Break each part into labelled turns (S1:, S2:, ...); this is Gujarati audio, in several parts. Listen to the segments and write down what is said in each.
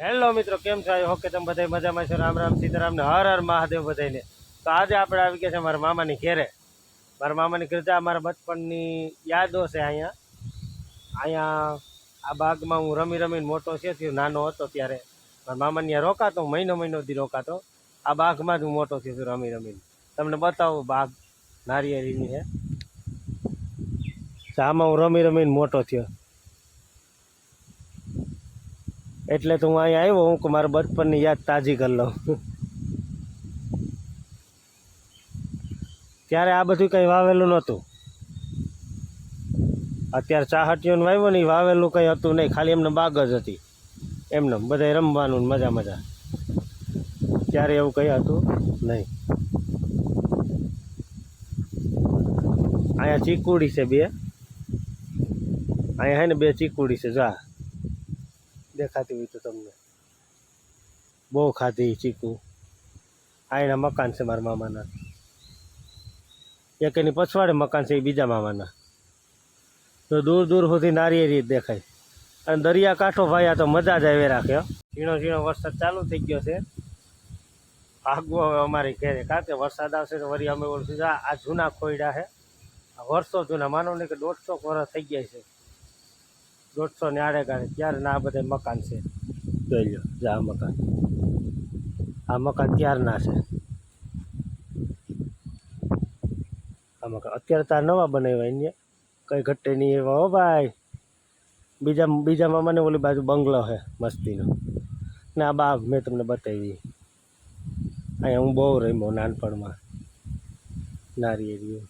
S1: હેલો મિત્રો, કેમ છો? ઓકે તમે બધા મજામાં છો. રામ રામ, સીતારામ ને હર હર મહાદેવ બધાને તો આજે આપણે આવી ગયા છે મારા મામાની ઘેરે. મારા મામાની ઘરે મારા બચપણની યાદો છે અહીંયા. અહીંયા આ બાગમાં હું રમી રમીને મોટો છે થયો, નાનો હતો ત્યારે. મારા મામાની ત્યાં રોકાતો, મહિનો મહિનો દી રોકાતો. આ બાગમાં જ હું મોટો થયો છું, રમી રમીને. તમને બતાવું બાગ નારિયેળીની છે આમાં હું રમી રમીને મોટો થયો. એટલે તો હું અહીંયા આવ્યો, હું મારા બચપનની યાદ તાજી કરી લઉં. ત્યારે આ બધું કંઈ વાવેલું નહોતું. અત્યારે ચાહટીઓને વાવ્યો ને વાવેલું કંઈ હતું નહીં, ખાલી એમને બાગ જ હતી. એમને બધાય રમવાનું મજા મજા. ત્યારે એવું કંઈ હતું નહીં. અહીંયા ચીકુડી છે બે. અહીંયા હે ને બે ચીકુડી છે, જા. દેખાતી હોય તો તમને. બહુ ખાધી ચીકુ. આ એના મકાન છે મારા મામાના. એક એની પછવાડે મકાન છે એ બીજા મામાના. તો દૂર દૂર સુધી નારિયેરી દેખાય. અને દરિયા કાંઠો ભાઈ આ તો મજા જ આવી રાખે ઝીણો ઝીણો વરસાદ ચાલુ થઈ ગયો છે. આગવો હવે અમારી ઘેરે. કારણ કે વરસાદ આવશે તો વરી અમે ઓળખીશું. આ જૂના ખોયડા છે. વર્ષો જૂના. માનો ને કે દોઢસો વર્ષ થઈ ગયા છે. દોઢસો ને આડે ગાડે ત્યારના આ બધા મકાન છે. જોઈ લો જા આ મકાન. આ મકાન ત્યારના છે. આ મકાન અત્યારે તાર નવા બનાવ્યા અહીંયા કંઈ ઘટે નહીં એવા. હો ભાઈ, બીજા બીજામાં મને ઓલી બાજુ બંગલો છે, મસ્તીનો. ને આ બાગ મેં તમને બતાવી. અહીંયા હું બહુ રમ્યો નાનપણમાં. નારિયેળીઓ.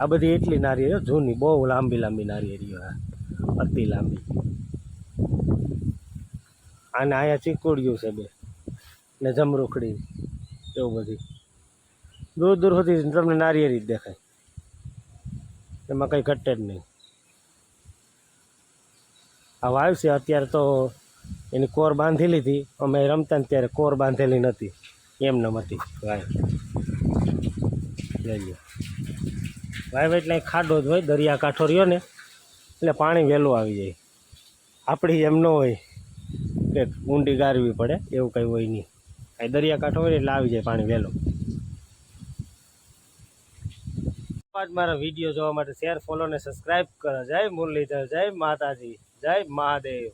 S1: આ બધી એટલી નારિયેળીઓ, જૂની, બહુ લાંબી લાંબી નારિયેળીઓ હા અતિ લાંબી. અને અહીંયા ચીકુડિયું છે બે. ને જમરૂખડી એવું બધી. દૂર દૂર સુધી તમને નારિયેળી જ દેખાય. એમાં કંઈ ઘટે જ નહીં. આ વાવ છે, અત્યારે તો એની કોર બાંધી લીધી. અમે રમતા ને ત્યારે કોર બાંધેલી નથી. એમને હતી. વાય. લઈ લો વાવ એટલે ખાડો જ હોય દરિયા કાંઠો રહ્યો ને એટલે પાણી વહેલું આવી જાય. આપણી એમ ન હોય કે ઊંડી ગારવી પડે, એવું કંઈ હોય નહીં. આ દરિયાકાંઠો હોય એટલે આવી જાય પાણી વહેલું. આજ મારા વીડિયો જોવા માટે શેર ફોલો ને સબસ્ક્રાઈબ કરો. જય મુરલીધર, જય માતાજી, જય મહાદેવ.